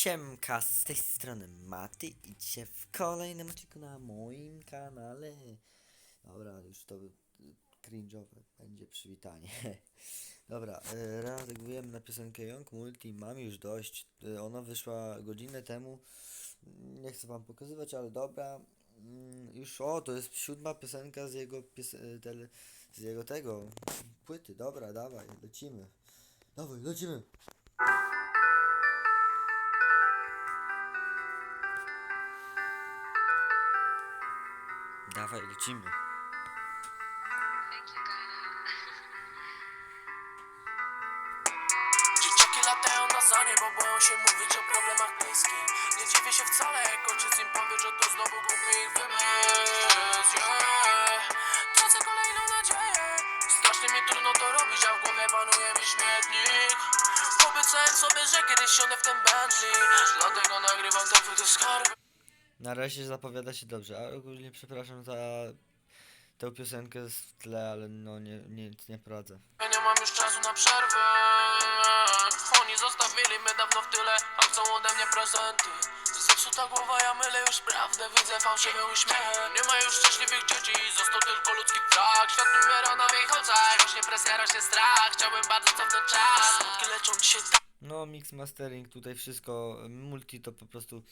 Siemka, z tej strony Maty i dzisiaj w kolejnym odcinku na moim kanale. Dobra, już to cringe'owe będzie przywitanie. Dobra, y, reagujemy na piosenkę Young Multi, mam już dość. Y, Ona wyszła godzinę temu. Nie chcę wam pokazywać, ale dobra. Mm, Już, o, to jest siódma piosenka z jego, y, tele, z jego tego, płyty. Dobra, dawaj, lecimy. Dawaj, lecimy. Dawaj, lecimy. Dzieciaki latają na za nie, bo boją się mówić o problemach bliskich? Nie dziwię się wcale, jak ojciec im powie, że to znowu głupi ich wymysł yeah. Tracę kolejną nadzieję. Strasznie mi trudno to robić, a w głowie panuje mi śmietnik. Obiecałem sobie, że kiedyś siądę w ten Bentley. Dlatego nagrywam te płyty skarby Na razie zapowiada się dobrze, a ogólnie przepraszam za tę piosenkę w tle, ale no nie, nic nie poradzę. Ja nie mam już czasu na przerwę. Oni zostawili mnie dawno w tyle A chcą ode mnie prezenty. Zepsuta głowa, ja mylę już prawdę Widzę fałszywe uśmiechy. Nie ma już szczęśliwych dzieci Został tylko ludzki brak. Świat umiera na moich oczach Rośnie presja, rośnie strach. Chciałbym bardzo cofnąć czas. Smutki leczą dzisiaj tak No, mix mastering, tutaj wszystko, multi to po prostu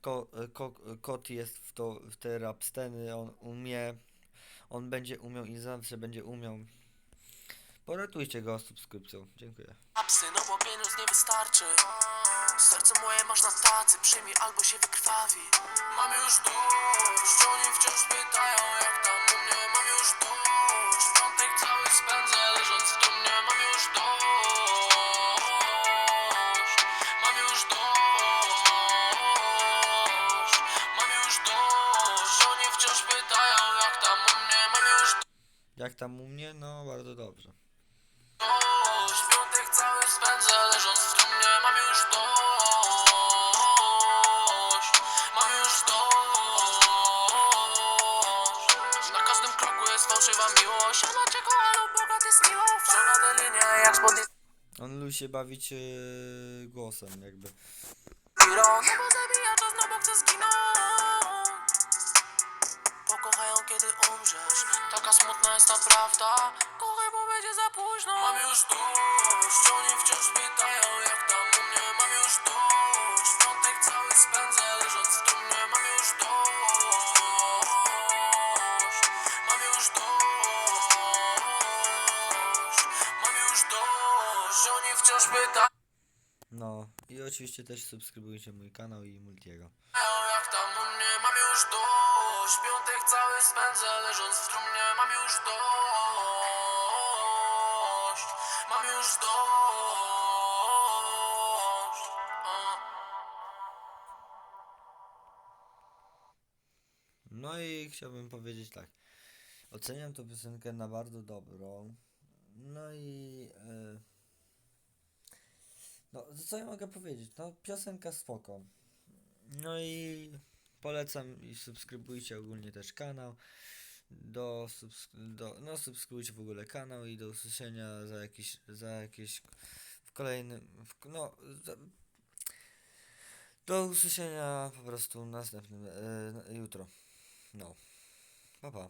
ko, ko, kot jest w, to, w te rap sceny, on umie, on będzie umiał i zawsze będzie umiał. Poratujcie go subskrypcją, dziękuję. No bo pieniądz nie wystarczy Serce moje masz na tacy Przyjmij albo się wykrwawi Mam już dość Oni wciąż pytają już dość Oni wciąż pytają jak tam u mnie Mam już Jak tam u mnie? No, bardzo dobrze. dość Piątek cały spędzę leżąc w trumnie Mam już dość Mam już dość Na każdym kroku jest fałszywa miłość A dlaczego alu Boga ty jest miłość Wciąga te linie jak spod On lubi się bawić yy, głosem, jakby. Iron No bo zabija prawda? Kochaj, bo będzie za późno. Mam już dość Oni wciąż pytają jak tam u mnie. Mam już dość Piątek cały spędzę leżąc w trumnie Mam już dość Mam już dość Mam już dość Oni wciąż pytają. No, i oczywiście też subskrybujcie mój kanał i Multiego. jak tam u mnie. Mam już dość spędzę leżąc w trumnie Mam już dość Mam już dość A. No i chciałbym powiedzieć tak. Oceniam tę piosenkę na bardzo dobrą. No i. e, no, co ja mogę powiedzieć? No, piosenka spoko. No i polecam i subskrybujcie ogólnie też kanał. Do, subs- do no subskrybujcie w ogóle kanał i do usłyszenia za jakieś za jakieś w kolejnym w, no za, do usłyszenia po prostu następnym e, jutro. No. Pa pa.